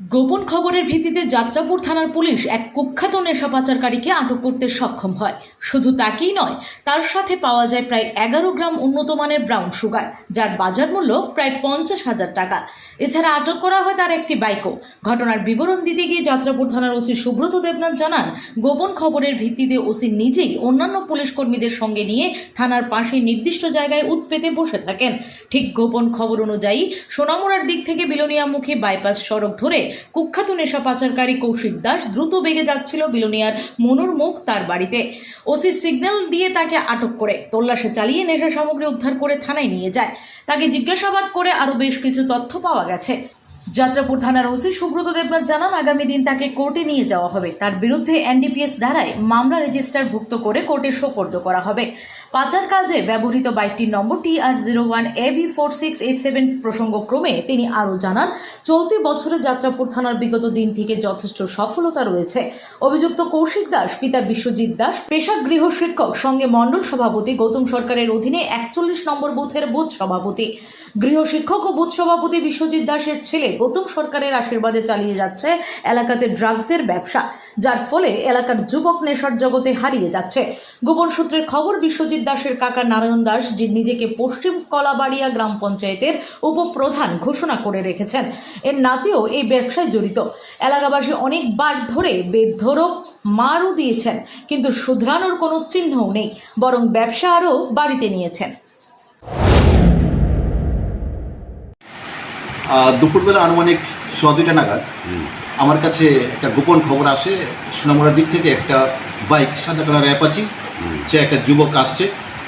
গোপন খবরের ভিত্তিতে যাত্রাপুর থানার পুলিশ এক কুখ্যাত নেশা পাচারকারীকে আটক করতে সক্ষম হয়। শুধু তাকেই নয়, তার সাথে পাওয়া যায় প্রায় এগারো গ্রাম উন্নত মানের ব্রাউন সুগার, যার বাজার মূল্য প্রায় পঞ্চাশ হাজার টাকা। এছাড়া আটক করা হয় তার একটি বাইকও। ঘটনার বিবরণ দিতে গিয়ে যাত্রাপুর থানার ওসি সুব্রত দেবনাথ জানান, গোপন খবরের ভিত্তিতে ওসি নিজেই অন্যান্য পুলিশ কর্মীদের সঙ্গে নিয়ে থানার পাশে নির্দিষ্ট জায়গায় উৎপেতে বসে থাকেন। ঠিক গোপন খবর অনুযায়ী সোনামুড়ার দিক থেকে বিলোনিয়ামুখী বাইপাস সড়ক ধরে কুখ্যাত নেশা পাচারকারী কৌশিক দাস দ্রুত বেগে যাচ্ছিল বিলোনিয়ার মনুর মুখ তার বাড়িতে। ওসি সিগন্যাল দিয়ে তাকে আটক করে। তল্লাশি চালিয়ে নেশা সামগ্রী উদ্ধার করে থানায় নিয়ে যায়। তাকে জিজ্ঞাসাবাদ করে আরও বেশ কিছু তথ্য পাওয়া গেছে। যাত্রাপুর থানার ওসি সুব্রত দেবনাথ জানান, আগামী দিন তাকে কোর্টে নিয়ে যাওয়া হবে। তার বিরুদ্ধে এনডিপিএস ধারায় মামলা রেজিস্টারভুক্ত করে কোর্টে সোপর্দ করা হবে। পাচার কাজে ব্যবহৃত বাইকটির নম্বর T R zero one A B four six eight seven প্রসঙ্গক্রমে তিনি আরও জানান, চলতি বছরে যাত্রাপুর থানার বিগত দিন থেকে যথেষ্ট সফলতা রয়েছে। অভিযুক্ত কৌশিক দাস, পিতা বিশ্বজিৎ দাস পেশা গৃহ শিক্ষক, সঙ্গে মণ্ডল সভাপতি, গৌতম সরকারের অধীনে একচল্লিশ নম্বর বুথের বুথ সভাপতি। গৃহ শিক্ষক ও বুথ সভাপতি বিশ্বজিৎ দাসের ছেলে গৌতম সরকারের আশীর্বাদে চালিয়ে যাচ্ছে এলাকাতে ড্রাগসের ব্যবসা, যার ফলে এলাকার যুবক নেশার জগতে হারিয়ে যাচ্ছে। গোপন সূত্রের খবর, বিশ্বজিৎ দাসের কাকা নারায়ণ দাস, যে নিজেকে পশ্চিম কলাবাড়িয়া গ্রাম পঞ্চায়েতের উপপ্রধান ঘোষণা করে রেখেছেন, এর নাতিও এই ব্যবসায় জড়িত। এলাকাবাসী অনেকবার ধরে বেধরক মারও দিয়েছেন, কিন্তু শুধরানোর কোনো চিহ্নও নেই, বরং ব্যবসা আরও বাড়িতে নিয়েছেন। দুপুরবেলা আনুমানিক সোয়া দুইটা নাগাদ আমার কাছে একটা গোপন খবর আসে সোনামুড়ার দিক থেকে একটা বাইক সাদা কালার অ্যাপাচি যে একটা যুবক আসছে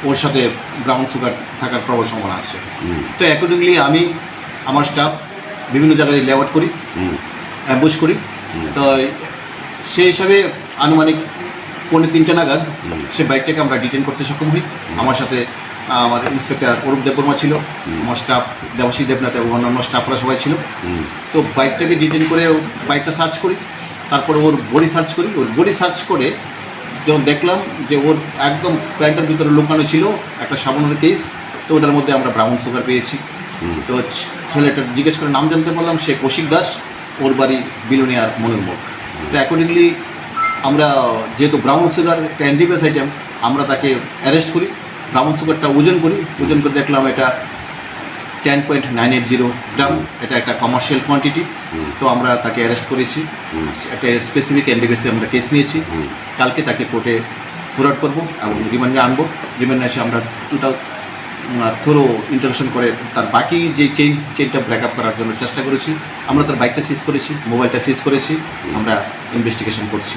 ওর সাথে ব্রাউন সুগার থাকার প্রবল সম্ভাবনা আছে। তো অ্যাকর্ডিংলি আমি আমার স্টাফ বিভিন্ন জায়গায় লেআউট করি অ্যাম্বুশ করি। তো সেই হিসাবে আনুমানিক পৌনে তিনটে নাগাদ সে বাইকটাকে আমরা ডিটেন করতে সক্ষম হই। আমার সাথে আমার ইন্সপেক্টর অরূপ দেববর্মা ছিল আমার স্টাফ দেবাশী দেবনাথ এবং অন্যান্য স্টাফরা সবাই ছিল। তো বাইকটাকে ডিটেন করে বাইকটা সার্চ করি তারপরে ওর বডি সার্চ করি। ওর বডি সার্চ করে যখন দেখলাম যে ওর একদম প্যান্টের ভিতরে লুকানো ছিল একটা সাবানের কেস তো ওটার মধ্যে আমরা ব্রাউন সুগার পেয়েছি। তো ছেলেটা জিজ্ঞেস করে নাম জানতে পারলাম সে কৌশিক দাস ওর বাড়ি বিলোনিয়ার মনের মুখ তো অ্যাকর্ডিংলি আমরা যেহেতু ব্রাউন সুগার একটা অ্যান্টিবাস আইটেম আমরা তাকে অ্যারেস্ট করি। ব্রাউন সুগারটা ওজন করি ওজন করে দেখলাম এটা ten point nine eight zero gram এটা একটা কমার্শিয়াল কোয়ান্টিটি তো আমরা তাকে অ্যারেস্ট করেছি। একটা স্পেসিফিক এনডিবিএসে আমরা কেস নিয়েছি। কালকে তাকে কোর্টে ফরওয়ার্ড করব এবং রিমান্ডে আনব। রিমান্ডে এসে আমরা টোটাল থ্রো ইন্টারভেশন করে তার বাকি যে চেইন চেইনটা ব্রেক আপ করার জন্য চেষ্টা করেছি। আমরা তার বাইকটা সিজ করেছি মোবাইলটা সিজ করেছি। আমরা ইনভেস্টিগেশন করছি।